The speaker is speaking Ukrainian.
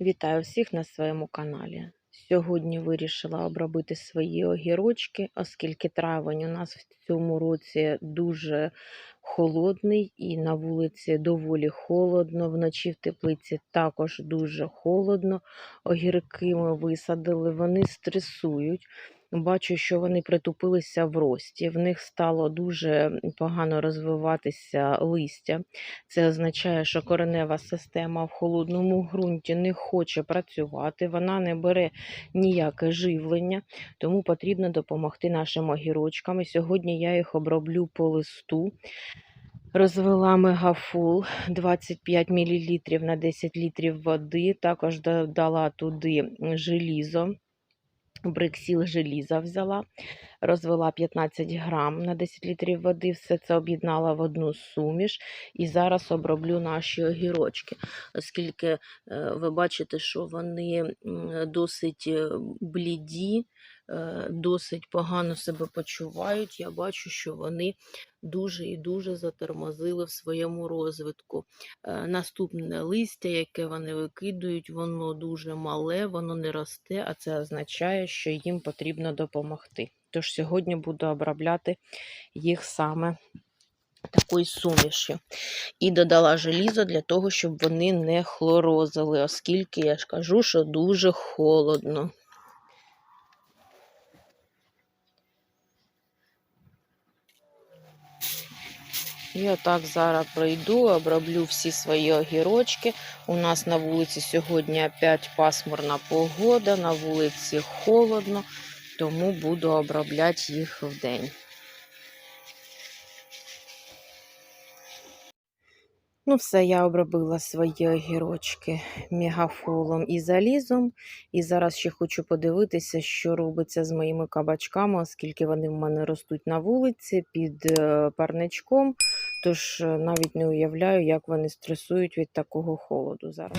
Вітаю всіх на своєму каналі. Сьогодні вирішила обробити свої огірочки, оскільки травень у нас в цьому році дуже холодний і на вулиці доволі холодно. Вночі в теплиці також дуже холодно. Огірки ми висадили, вони стресують. Бачу, що вони притупилися в рості. В них стало дуже погано розвиватися листя. Це означає, що коренева система в холодному ґрунті не хоче працювати, вона не бере ніяке живлення, тому потрібно допомогти нашим огірочкам. І сьогодні я їх оброблю по листу. Розвела мегафул 25 мл на 10 літрів води. Також додала туди желізо. Бриксіл желіза взяла, розвела 15 грам на 10 літрів води, все це об'єднала в одну суміш. І зараз оброблю наші огірочки, оскільки е, ви бачите, що вони досить е, бліді, е, досить погано себе почувають. Я бачу, що вони дуже і дуже затормозили в своєму розвитку. Наступне листя, яке вони викидують, воно дуже мале, воно не росте, а це означає, що їм потрібно допомогти. Тож сьогодні буду обробляти їх саме такою сумішю. І додала желізо для того, щоб вони не хлорозили, оскільки я ж кажу, що дуже холодно. І отак зараз пройду, оброблю всі свої огірочки. У нас на вулиці сьогодні опять пасмурна погода, на вулиці холодно, тому буду обробляти їх в день. Ну, все, я обробила свої огірочки мегафолом і залізом. І зараз ще хочу подивитися, що робиться з моїми кабачками, оскільки вони в мене ростуть на вулиці під е, парничком. Тож е, навіть не уявляю, як вони стресують від такого холоду зараз.